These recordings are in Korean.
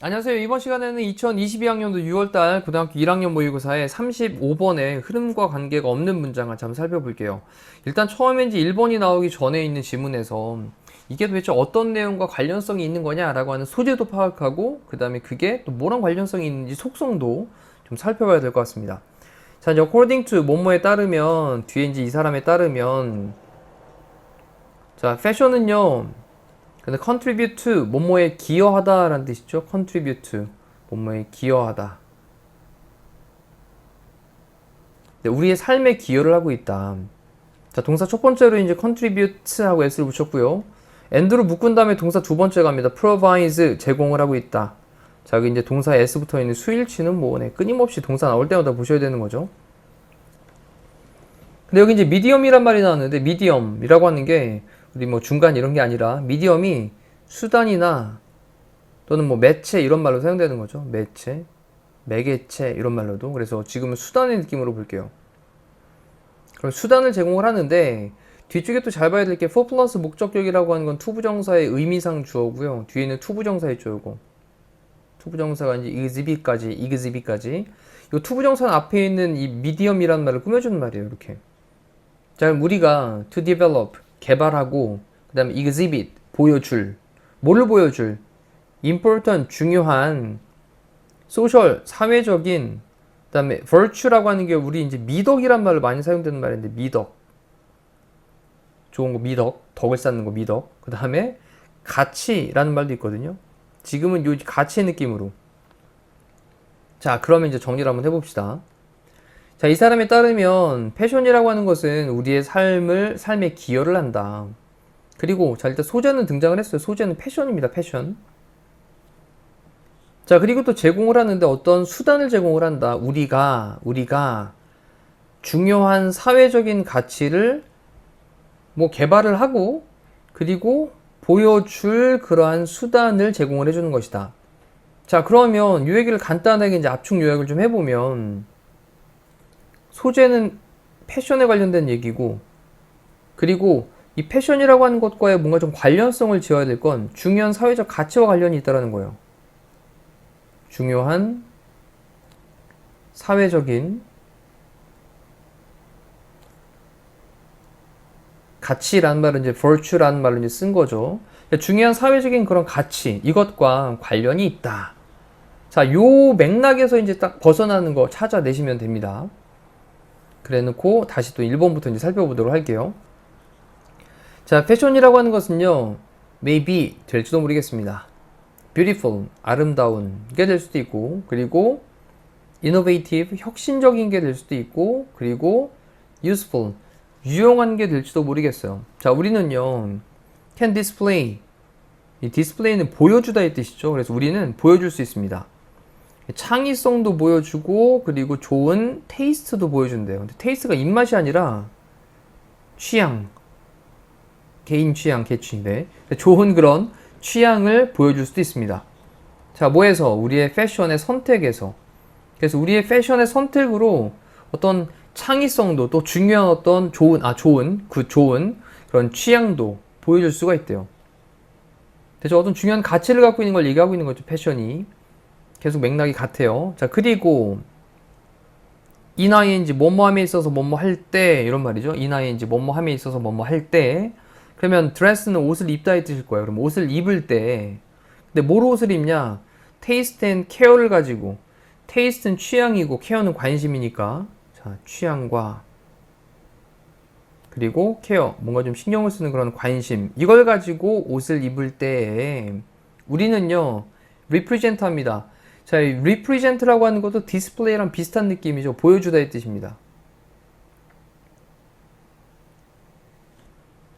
안녕하세요. 이번 시간에는 2022학년도 6월달 고등학교 1학년 모의고사의 35번의 흐름과 관계가 없는 문장을 잠 살펴볼게요. 일단 이제 1번이 나오기 전에 있는 지문에서 이게 도대체 어떤 내용과 관련성이 있는 거냐라고 하는 소재도 파악하고 그 다음에 그게 또 뭐랑 관련성이 있는지 속성도 좀 살펴봐야 될 것 같습니다. 자, 이제 according to 뭐뭐에 따르면 뒤에 이제 이 사람에 따르면 자, 패션은요. 근데 contribute to 뭐뭐에 기여하다라는 뜻이죠. contribute to 뭐뭐에 기여하다. 네, 우리의 삶에 기여를 하고 있다. 자, 동사 첫 번째로 이제 contribute 하고 s를 붙였고요. and로 묶은 다음에 동사 두 번째 갑니다. provides 제공을 하고 있다. 자, 여기 이제 동사 s 붙어 있는 수일치는 뭐 네, 끊임없이 동사 나올 때마다 보셔야 되는 거죠. 근데 여기 이제 미디엄이란 말이 나왔는데 미디엄이라고 하는 게 우리 뭐 중간 이런 게 아니라 미디엄이 수단이나 또는 뭐 매체 이런 말로 사용되는 거죠. 매체, 매개체 이런 말로도. 그래서 지금은 수단의 느낌으로 볼게요. 그럼 수단을 제공을 하는데 뒤쪽에 또 잘 봐야 될 게 for 플러스 목적격이라고 하는 건 투부정사의 의미상 주어고요. 뒤에는 투부정사의 주어고. 투부정사가 이제 exhibit까지, exhibit까지. 이 투부정사 앞에 있는 이 medium이라는 말을 꾸며주는 말이에요. 이렇게. 자, 우리가 to develop 개발하고 그다음에 exhibit 보여줄 뭐를 보여줄 important 중요한 social 사회적인 그다음에 virtue라고 하는 게 우리 이제 미덕이란 말을 많이 사용되는 말인데 미덕 좋은 거 미덕 덕을 쌓는 거 미덕 그다음에 가치라는 말도 있거든요 지금은 요 가치의 느낌으로 자 그러면 이제 정리를 한번 해봅시다 자, 이 사람에 따르면 패션이라고 하는 것은 우리의 삶을 삶에 기여를 한다. 그리고 자, 일단 소재는 등장을 했어요. 소재는 패션입니다. 패션. 자, 그리고 또 제공을 하는데 어떤 수단을 제공을 한다. 우리가 우리가 중요한 사회적인 가치를 뭐 개발을 하고 그리고 보여줄 그러한 수단을 제공을 해주는 것이다. 자, 그러면 이 얘기를 간단하게 이제 압축 요약을 좀 해보면 소재는 패션에 관련된 얘기고 그리고 이 패션이라고 하는 것과의 뭔가 좀 관련성을 지어야 될 건 중요한 사회적 가치와 관련이 있다는 거예요. 중요한 사회적인 가치라는 말은 이제 virtue라는 말로 이제 쓴 거죠. 중요한 사회적인 그런 가치 이것과 관련이 있다. 자, 요 맥락에서 이제 딱 벗어나는 거 찾아내시면 됩니다. 그래 놓고 다시 또 1번부터 이제 살펴보도록 할게요. 자, 패션이라고 하는 것은요, maybe 될지도 모르겠습니다. beautiful, 아름다운 게 될 수도 있고, 그리고 innovative, 혁신적인 게 될 수도 있고, 그리고 useful, 유용한 게 될지도 모르겠어요. 자, 우리는요, can display, 이 디스플레이는 보여주다 의 뜻이죠. 그래서 우리는 보여줄 수 있습니다. 창의성도 보여주고 그리고 좋은 테이스트도 보여준대요. 근데 테이스트가 입맛이 아니라 취향, 개인 취향, 개취인데 좋은 그런 취향을 보여줄 수도 있습니다. 자, 뭐에서 우리의 패션의 선택에서 그래서 우리의 패션의 선택으로 어떤 창의성도 또 중요한 어떤 좋은 아 좋은 그 좋은 그런 취향도 보여줄 수가 있대요. 그래서 어떤 중요한 가치를 갖고 있는 걸 얘기하고 있는 거죠 패션이. 계속 맥락이 같아요. 자, 그리고 이 나이인지 뭐뭐함에 있어서 뭐뭐 할 때 이런 말이죠. 이 나이인지 뭐뭐함에 있어서 뭐뭐 할 때. 그러면 드레스는 옷을 입다의 뜻일 거예요. 그럼 옷을 입을 때. 근데 뭘 옷을 입냐? 테이스트 앤 케어를 가지고 테이스트는 취향이고 케어는 관심이니까 자, 취향과 그리고 케어, 뭔가 좀 신경을 쓰는 그런 관심. 이걸 가지고 옷을 입을 때 우리는요, represent 합니다. 자, 이 represent라고 하는 것도 디스플레이랑 비슷한 느낌이죠. 보여주다의 뜻입니다.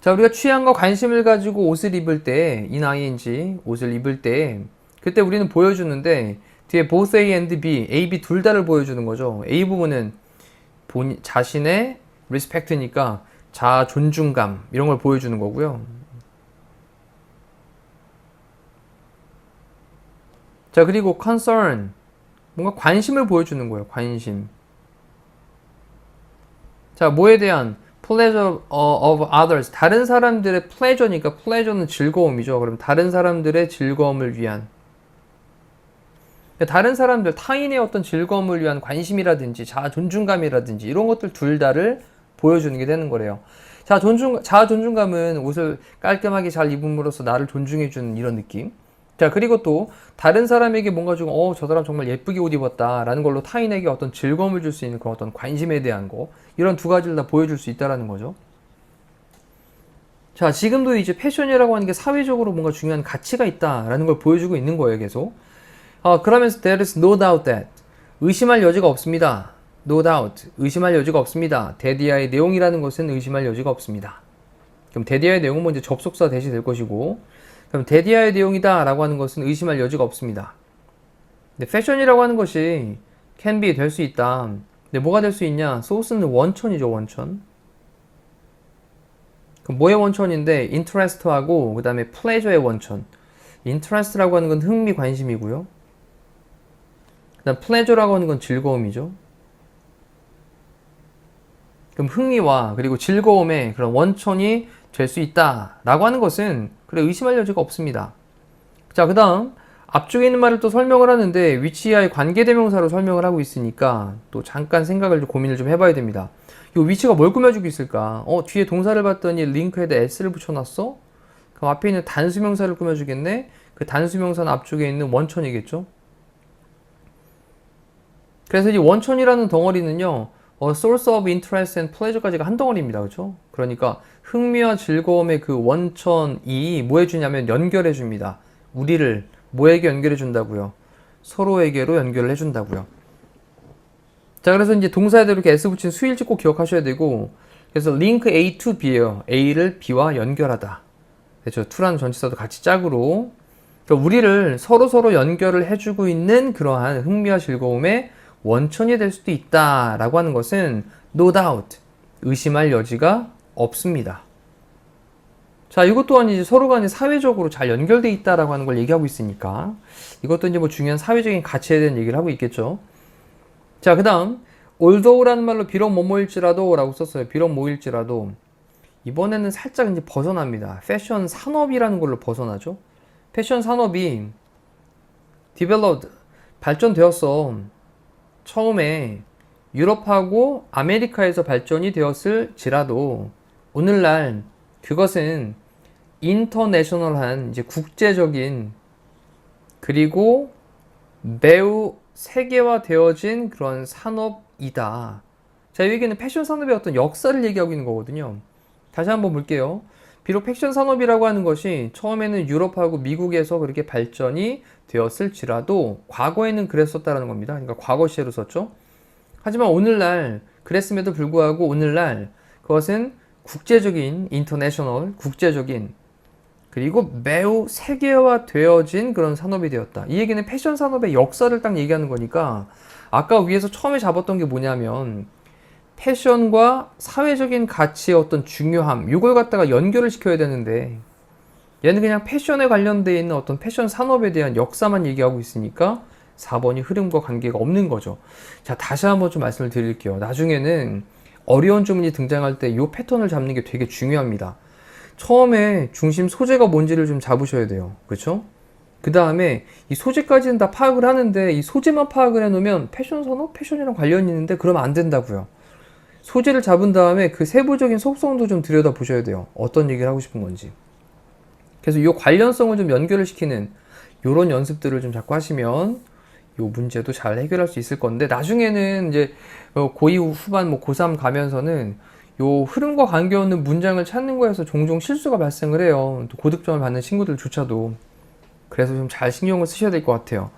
자, 우리가 취향과 관심을 가지고 옷을 입을 때, 이 나이인지 옷을 입을 때, 그때 우리는 보여주는데, 뒤에 both A and B, A, B 둘 다를 보여주는 거죠. A 부분은 본, 자신의 respect니까 자, 존중감, 이런 걸 보여주는 거고요. 자, 그리고 concern. 뭔가 관심을 보여주는 거예요. 관심. 자, 뭐에 대한 pleasure of others. 다른 사람들의 pleasure니까 pleasure는 즐거움이죠. 그럼 다른 사람들의 즐거움을 위한 다른 사람들, 타인의 어떤 즐거움을 위한 관심이라든지 자아 존중감이라든지 이런 것들 둘 다를 보여주는 게 되는 거래요. 자, 존중, 자아 존중감은 옷을 깔끔하게 잘 입음으로써 나를 존중해주는 이런 느낌. 자, 그리고 또 다른 사람에게 뭔가 좀, 어, 저 사람 정말 예쁘게 옷 입었다 라는 걸로 타인에게 어떤 즐거움을 줄 수 있는 그런 어떤 관심에 대한 거. 이런 두 가지를 다 보여줄 수 있다라는 거죠. 자, 지금도 이제 패션이라고 하는 게 사회적으로 뭔가 중요한 가치가 있다라는 걸 보여주고 있는 거예요, 계속. 어, 그러면서 there is no doubt that 의심할 여지가 없습니다. no doubt 의심할 여지가 없습니다. 데디아의 내용이라는 것은 의심할 여지가 없습니다. 그럼 데디아의 내용은 먼저 접속사 대시 될 것이고 그럼 데디아의 내용이다 라고 하는 것은 의심할 여지가 없습니다. 근데 패션이라고 하는 것이 can be 될 수 있다. 근데 뭐가 될 수 있냐? 소스는 원천이죠, 원천. 그럼 뭐의 원천인데 interest하고 그 다음에 pleasure의 원천. interest라고 하는 건 흥미, 관심이고요. 그다음 플레저라고 하는 건 즐거움이죠. 그럼 흥미와 그리고 즐거움의 그런 원천이 될 수 있다라고 하는 것은 그래 의심할 여지가 없습니다. 자, 그다음 앞쪽에 있는 말을 또 설명을 하는데 위치와의 관계대명사로 설명을 하고 있으니까 또 잠깐 생각을 좀 고민을 좀 해봐야 됩니다. 이 위치가 뭘 꾸며주고 있을까? 어, 뒤에 동사를 봤더니 링크에다 s를 붙여놨어? 그럼 앞에 있는 단수명사를 꾸며주겠네? 그 단수명사는 앞쪽에 있는 원천이겠죠? 그래서 이 원천이라는 덩어리는요, 어, source of interest and pleasure까지가 한 덩어리입니다. 그렇죠? 그러니까 흥미와 즐거움의 그 원천이 뭐 해주냐면 연결해 줍니다. 우리를 뭐에게 연결해 준다고요? 서로에게로 연결을 해 준다고요. 자, 그래서 이제 동사에도 이렇게 s 붙인 수일지 꼭 기억하셔야 되고, 그래서 link A to B예요. A를 B와 연결하다. 그렇죠? to라는 전치사도 같이 짝으로. 그러니까 우리를 서로 서로 연결을 해주고 있는 그러한 흥미와 즐거움의 원천이 될 수도 있다라고 하는 것은 no doubt 의심할 여지가 없습니다. 자, 이것 또한 이제 서로 간에 사회적으로 잘 연결돼 있다라고 하는 걸 얘기하고 있으니까 이것도 이제 뭐 중요한 사회적인 가치에 대한 얘기를 하고 있겠죠. 자, 그다음 although라는 말로 비록 뭐뭐일지라도라고 썼어요. 비록 뭐일지라도 이번에는 살짝 이제 벗어납니다. 패션 산업이라는 걸로 벗어나죠. 패션 산업이 developed 발전되었어. 처음에 유럽하고 아메리카에서 발전이 되었을지라도 오늘날 그것은 인터내셔널한 이제 국제적인 그리고 매우 세계화되어진 그런 산업이다. 자, 이 얘기는 패션 산업의 어떤 역사를 얘기하고 있는 거거든요. 다시 한번 볼게요. 비록 패션 산업이라고 하는 것이 처음에는 유럽하고 미국에서 그렇게 발전이 되었을지라도 과거에는 그랬었다라는 겁니다. 그러니까 과거 시제로 썼죠. 하지만 오늘날 그랬음에도 불구하고 오늘날 그것은 국제적인 인터내셔널 국제적인 그리고 매우 세계화 되어진 그런 산업이 되었다. 이 얘기는 패션 산업의 역사를 딱 얘기하는 거니까 아까 위에서 처음에 잡았던 게 뭐냐면 패션과 사회적인 가치의 어떤 중요함 이걸 갖다가 연결을 시켜야 되는데 얘는 그냥 패션에 관련되어 있는 어떤 패션 산업에 대한 역사만 얘기하고 있으니까 4번이 흐름과 관계가 없는 거죠. 자, 다시 한번 좀 말씀을 드릴게요. 나중에는 어려운 주문이 등장할 때 이 패턴을 잡는 게 되게 중요합니다. 처음에 중심 소재가 뭔지를 좀 잡으셔야 돼요. 그렇죠? 그 다음에 이 소재까지는 다 파악을 하는데 이 소재만 파악을 해놓으면 패션 산업, 패션이랑 관련이 있는데 그러면 안 된다고요. 소재를 잡은 다음에 그 세부적인 속성도 좀 들여다 보셔야 돼요. 어떤 얘기를 하고 싶은 건지. 그래서 이 관련성을 좀 연결을 시키는 이런 연습들을 좀 자꾸 하시면 이 문제도 잘 해결할 수 있을 건데 나중에는 이제 어, 고2 후반 뭐 고3 가면서는 요 흐름과 관계없는 문장을 찾는 거에서 종종 실수가 발생을 해요. 또 고득점을 받는 친구들조차도. 그래서 좀 잘 신경을 쓰셔야 될 것 같아요.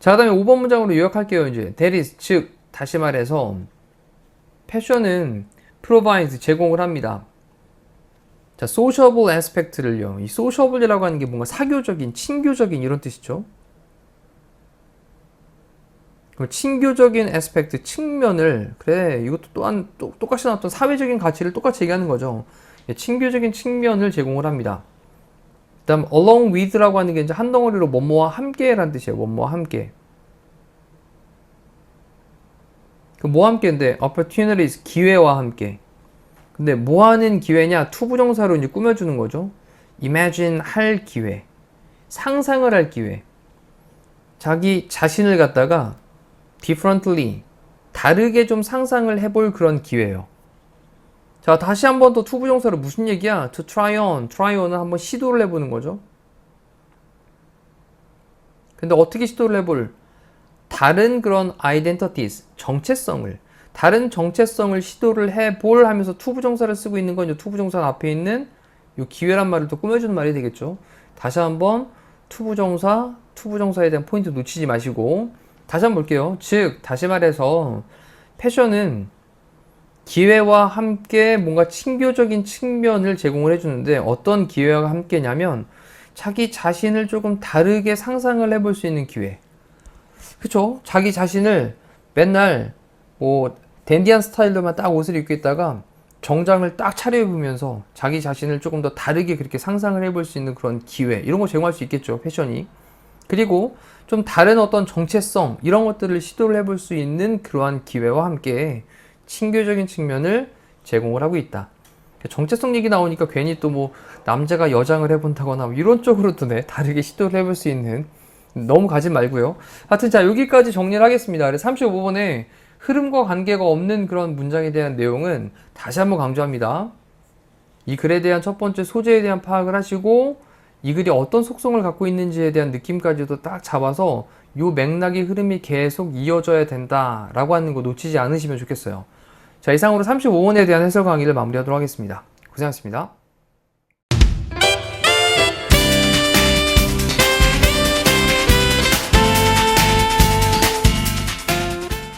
자, 그 다음에 5번 문장으로 요약할게요. 이제 is, 즉, 다시 말해서 패션은 provides, 제공을 합니다. 자, sociable aspect를요. 이 sociable이라고 하는 게 뭔가 사교적인, 친교적인 이런 뜻이죠. 그럼 친교적인 aspect, 측면을 그래 이것도 또한 또, 똑같이 나왔던 사회적인 가치를 똑같이 얘기하는 거죠. 예, 친교적인 측면을 제공을 합니다. 그다음 along with라고 하는 게 이제 한 덩어리로 뭐뭐와 함께라는 뜻이에요. 뭐뭐와 함께. 그 뭐 함께인데 opportunities 기회와 함께. 근데 뭐 하는 기회냐? 투부정사로 이제 꾸며주는 거죠. imagine 할 기회. 상상을 할 기회. 자기 자신을 갖다가 differently 다르게 좀 상상을 해볼 그런 기회예요. 자, 다시 한 번 더 투부정사로 무슨 얘기야? to try on, try on은 한번 시도를 해보는 거죠. 근데 어떻게 시도를 해볼? 다른 그런 identities, 정체성을, 다른 정체성을 시도를 해볼 하면서 투부정사를 쓰고 있는 건 이 투부정사 앞에 있는 이 기회란 말을 또 꾸며주는 말이 되겠죠. 다시 한번 투부정사, 투부정사에 대한 포인트 놓치지 마시고 다시 한번 볼게요. 즉, 다시 말해서 패션은 기회와 함께 뭔가 친교적인 측면을 제공을 해주는데 어떤 기회와 함께냐면 자기 자신을 조금 다르게 상상을 해볼 수 있는 기회. 그쵸? 자기 자신을 맨날 뭐 댄디한 스타일로만 딱 옷을 입고 있다가 정장을 딱 차려입으면서 자기 자신을 조금 더 다르게 그렇게 상상을 해볼 수 있는 그런 기회 이런 거 제공할 수 있겠죠 패션이 그리고 좀 다른 어떤 정체성 이런 것들을 시도를 해볼 수 있는 그러한 기회와 함께 친교적인 측면을 제공을 하고 있다 정체성 얘기 나오니까 괜히 또 뭐 남자가 여장을 해본다거나 뭐 이런 쪽으로도 네, 다르게 시도를 해볼 수 있는 너무 가지 말고요. 하여튼 자 여기까지 정리를 하겠습니다. 그래서 35번에 흐름과 관계가 없는 그런 문장에 대한 내용은 다시 한번 강조합니다. 이 글에 대한 첫 번째 소재에 대한 파악을 하시고 이 글이 어떤 속성을 갖고 있는지에 대한 느낌까지도 딱 잡아서 요 맥락의 흐름이 계속 이어져야 된다라고 하는 거 놓치지 않으시면 좋겠어요. 자 이상으로 35번에 대한 해설 강의를 마무리하도록 하겠습니다. 고생하셨습니다.